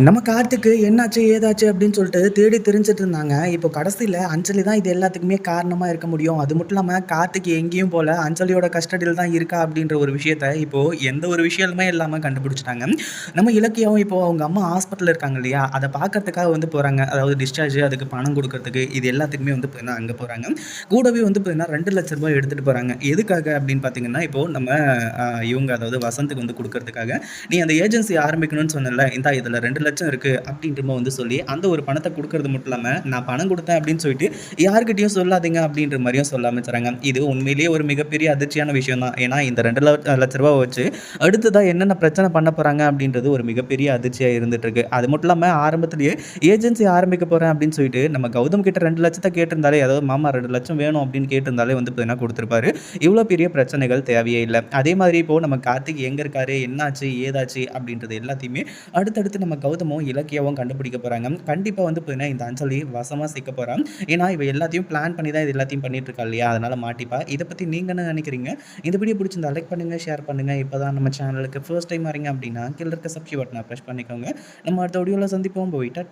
நம்ம கார்த்திக்கு என்னாச்சு ஏதாச்சு அப்படின்னு சொல்லிட்டு தேடி தெரிஞ்சுட்டு இருந்தாங்க. இப்போ கடைசியில் அஞ்சலி தான் இது எல்லாத்துக்குமே காரணமாக இருக்க முடியும். அது மட்டும் இல்லாமல் கார்த்திக் எங்கேயும் போல அஞ்சலியோட கஸ்டடியில் தான் இருக்கா அப்படின்ற ஒரு விஷயத்த இப்போது எந்த ஒரு விஷயமே இல்லாமல் கண்டுபிடிச்சிட்டாங்க. நம்ம இலக்கியம் இப்போது அவங்க அம்மா ஹாஸ்பிட்டலில் இருக்காங்க இல்லையா? அதை பார்க்கறதுக்காக வந்து போகிறாங்க அதாவது டிஸ்சார்ஜ் அதுக்கு பணம் கொடுக்கறதுக்கு இது எல்லாத்துக்குமே வந்து பார்த்தீங்கன்னா அங்கே போகிறாங்க கூடவே வந்து பார்த்தீங்கன்னா ரெண்டு லட்ச ரூபாய் எடுத்துகிட்டு போகிறாங்க எதுக்காக அப்படின்னு பார்த்தீங்கன்னா இப்போது நம்ம இவங்க அதாவது வசந்துக்கு வந்து கொடுக்கறதுக்காக நீ அந்த ஏஜென்சி ஆரம்பிக்கணும்னு சொன்னல இந்த இதில் ரெண்டு லட்சம் இருக்குது அப்படின்றமா வந்து சொல்லி அந்த ஒரு பணத்தை கொடுக்கறது மட்டும் இல்லாமல் நான் பணம் கொடுத்தேன் அப்படின்னு சொல்லிட்டு யாருக்கிட்டையும் சொல்லாதீங்க அப்படின்ற மாதிரியும் சொல்ல ஆரம்பிச்சுறாங்க இது உண்மையிலேயே ஒரு மிகப்பெரிய அதிர்ச்சியான விஷயம் தான். ஏன்னா இந்த ரெண்டு லட்ச ரூபா வச்சு அடுத்ததாக என்னென்ன பிரச்சனை பண்ண போகிறாங்க அப்படின்றது ஒரு மிகப்பெரிய அதிர்ச்சியாக இருந்துட்டுருக்கு அது மட்டும் இல்லாமல் ஆரம்பத்திலேயே ஏஜென்சி ஆரம்பிக்க போகிறேன் அப்படின்னு சொல்லிட்டு நம்ம கௌதம் கிட்ட ரெண்டு லட்சத்தை கேட்டிருந்தாலே அதாவது மாமா ரெண்டு லட்சம் வேணும் அப்படின்னு கேட்டிருந்தாலே வந்து பார்த்தீங்கன்னா கொடுத்துருப்பாரு? இவ்வளோ பெரிய பிரச்சனைகள் தேவையே இல்லை. அதே மாதிரி இப்போது நம்ம கார்த்திக் எங்கே இருக்காரு? என்னாச்சு? ஏதாச்சு? அப்படின்றது எல்லாத்தையுமே அடுத்தடுத்து நம்ம கௌதமும் இலக்கியாவும் கண்டுபிடிக்க போகிறாங்க கண்டிப்பாக வந்து பார்த்தீங்கன்னா இந்த அஞ்சலி வசமாக சிக்க போகிறான் ஏன்னா இவ எல்லாத்தையும் பிளான் பண்ணி தான் இது எல்லாத்தையும் பண்ணிட்டு இருக்கா இல்லையா? அதனால் மாட்டிப்பா. இதை பற்றி நீங்கள் என்ன நினைக்கிறீங்க? இந்த வீடியோ பிடிச்சிருந்தா லைக் பண்ணுங்கள் ஷேர் பண்ணுங்கள் இப்போ தான் நம்ம சேனலுக்கு ஃபர்ஸ்ட் டைம் வரீங்க அப்படின்னா கீழே இருக்க சப்ஸ்கிரைப் பட்டனை ப்ரெஸ் பண்ணிக்கோங்க. நம்ம அடுத்த வீடியோவில் சந்திப்போம். போய்ட்டா